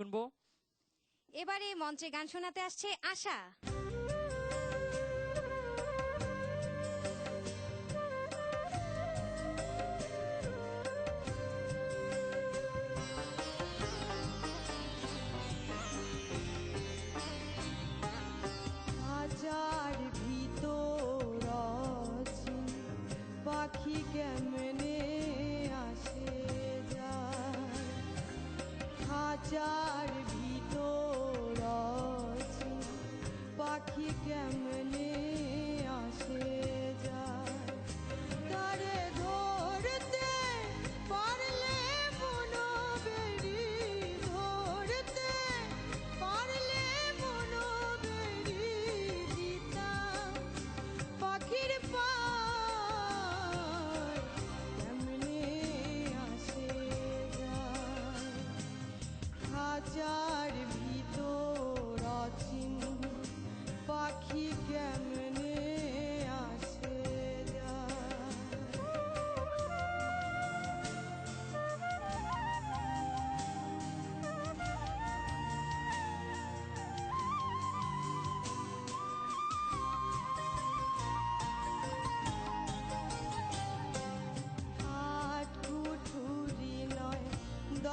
শুনব? এবারে মঞ্চে গান শোনাতে আসছে আশা। হাজার ভিতর পাখি কেমনে আসে যায়? হাজার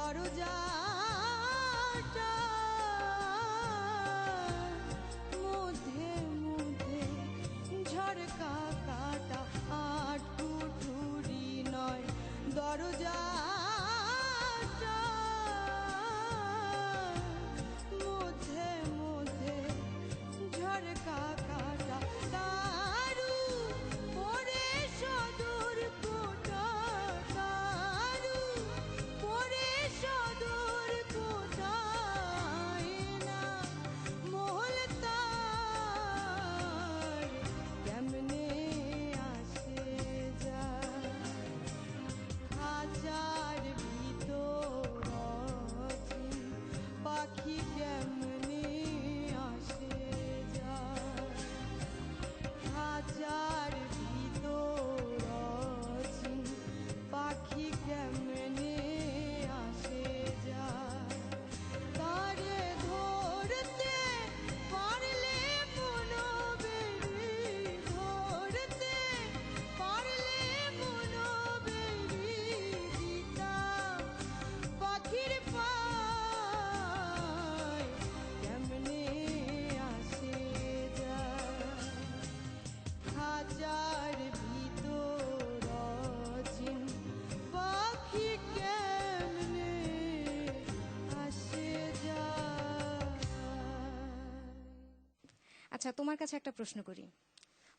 দরজাটা আচ্ছা তোমার কাছে একটা প্রশ্ন করি।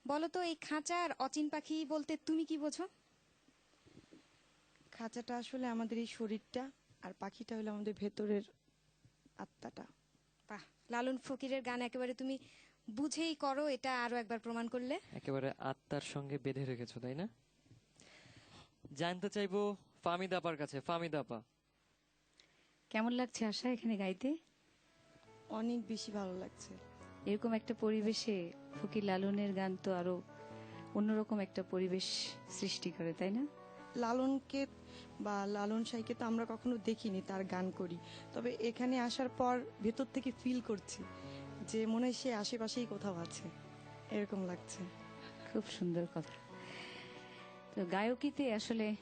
বলো তো এই আর অচিন পাখি বলতে তুমি কি বোঝো? খাঁচাটা আসলে আমাদের এই শরীরটা আর পাখিটা হলো আমাদের ভেতরের আত্মাটা। বাহ লালন ফকিরের গান একেবারে তুমি বুঝেই করো এটা আরও একবার প্রমাণ করলে। একেবারে আত্মার সঙ্গে বেঁধে রেখেছো তাই না? জানতে চাইব ফামিদাপার কাছে ফামিদাপা কেমন লাগছে আশা এখানে গাইতে? অনেক বেশি ভালো লাগছে। এরকম একটা পরিবেশে ফকির লালনের গান তো আরও অন্যরকম একটা পরিবেশ সৃষ্টি করে তাই না? লালনকে বা লালন সাইকে তো আমরা কখনো দেখিনি তার গান করি। তবে এখানে আসার পর ভেতর থেকে ফিল করছি যে মনে হয় সে আশেপাশেই কোথাও আছে। এরকম লাগছে। খুব সুন্দর কথা। তো গায়কিতে আসলে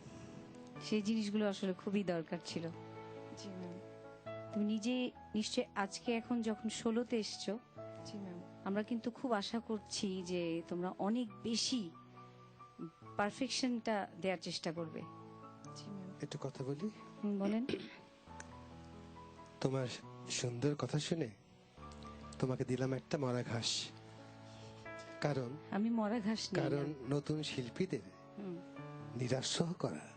সেই জিনিসগুলো আসলে খুবই দরকার ছিল। জি ম্যাম তুমি নিজে নিশ্চয় আজকে এখন যখন ষোলোতে এসছো আমরা কিন্তু খুব আশা করছি যে তোমরা অনেক বেশি পারফেকশনটা দেওয়ার চেষ্টা করবে। একটু কথা বলি? বলেন। তোমার সুন্দর কথা শুনে তোমাকে দিলাম একটা মরা ঘাস। কারণ আমি মরা ঘাস কারণ নতুন শিল্পীদের হুম, নিরাশ করা।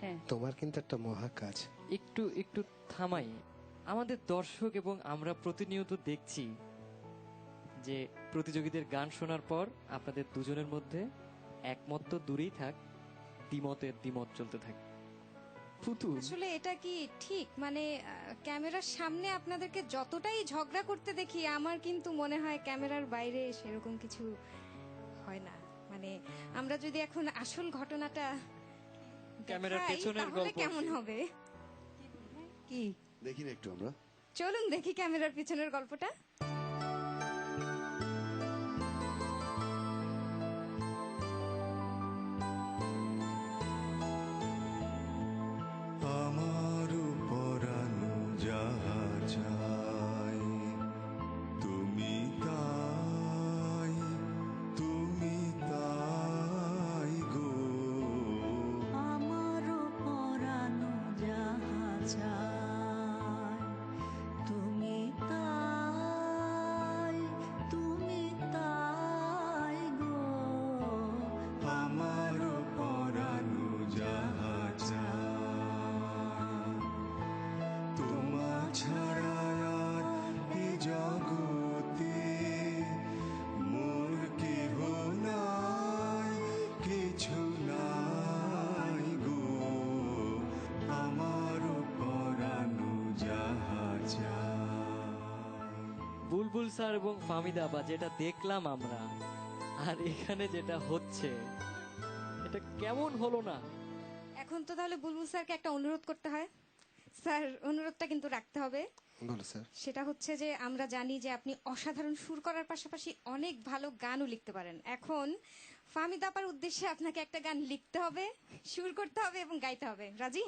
হ্যাঁ। তোমার কিন্তু একটা মহা কাজ। একটু একটু থামাই। আমাদের দর্শক এবং আমরা প্রতিনিয়ত দেখছি যে প্রতিযোগীদের গান শোনার পর আপনাদের দুজনের মধ্যে একমত তো দূরেই থাক দ্বিমতের দ্বিমত চলতে থাকে। আসলে এটা কি ঠিক? মানে ক্যামেরার সামনে আপনাদেরকে যতটাই ঝগড়া করতে দেখি আমার কিন্তু মনে হয় ক্যামেরার বাইরে সেরকম কিছু হয় না। মানে আমরা যদি এখন আসল ঘটনাটা ক্যামেরার পেছনের গল্প। কেমন হবে? কি দেখি একটু আমরা। চলুন দেখি ক্যামেরার পিছনের গল্পটা। বুলবুল স্যার এবং ফামিদা বা যেটা দেখলাম আমরা আর এখানে যেটা হচ্ছে এটা কেমন হলো না? এখন তো তাহলে বুলবুল স্যারকে একটা অনুরোধ করতে হয়। স্যার অনুরোধটা কিন্তু রাখতে হবে। সেটা হচ্ছে যে আমরা জানি যে আপনি অসাধারণ সুর করার পাশাপাশি অনেক ভালো গানও লিখতে পারেন। এখন ফামিদ আপার উদ্দেশ্যে আপনাকে একটা গান লিখতে হবে সুর করতে হবে এবং গাইতে হবে। রাজি?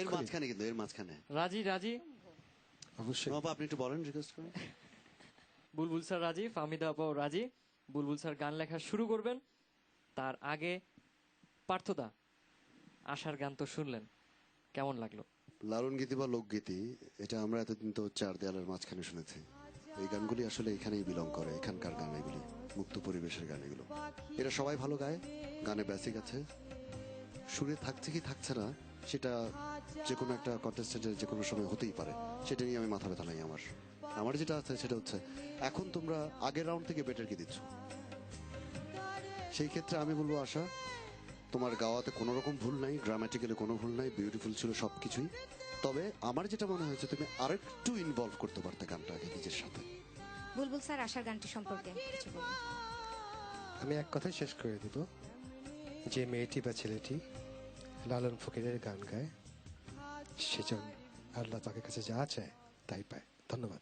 এর মাঝখানে কিন্তু এর মাঝখানে। রাজি রাজি? অবশ্যই। বাবা আপনি একটু বলেন রিকোয়েস্ট করেন বুলবুল স্যার রাজি ফামিদা আপাও রাজি। বুলবুল স্যার গান লেখা শুরু করবেন। তার আগে পার্থদা আশার গান তো শুনলেন। কেমন লাগল? লালন গীতি বা লোকগীতি এটা আমরা এতদিন তো চার দেয়ালের মাঝখানে শুনেছি। এই গানগুলি আসলে এখানেই বিলং করে এখানকার গান এগুলি মুক্ত পরিবেশের গান এগুলো। এরা সবাই ভালো গায় গানে বেসিক আছে। সুরে থাকছে কি থাকছে না সেটা যে কোনো একটা কন্টেস্টেন্টের যে কোনো সময় হতেই পারে। সেটা নিয়ে আমি মাথা ব্যথা নাই আমার। আমার যেটা আছে সেটা হচ্ছে এখন তোমরা আগের রাউন্ড থেকে বেটার কি দিচ্ছ? সেই ক্ষেত্রে আমি বলব আশা তোমার গাওয়াতে কোনো রকম ভুল নাই গ্রামাটিক্যালি কোনো ভুল নাই বিউটিফুল ছিল সব কিছুই তবে আমার যেটা মনে হয়েছে তুমি আরেকটু ইনভলভ করতে পারতে গানটাকে নিজের সাথে। বুলবুল স্যার আশার গানটি সম্পর্কে কিছু বলুন। আমি এক কথাই শেষ করে দিব। যে মেয়েটি বা ছেলেটি লালন ফকিরের গান গায়। সেজন আল্লাহ তাকে কাছে যা চায় তাই পায়। ধন্যবাদ।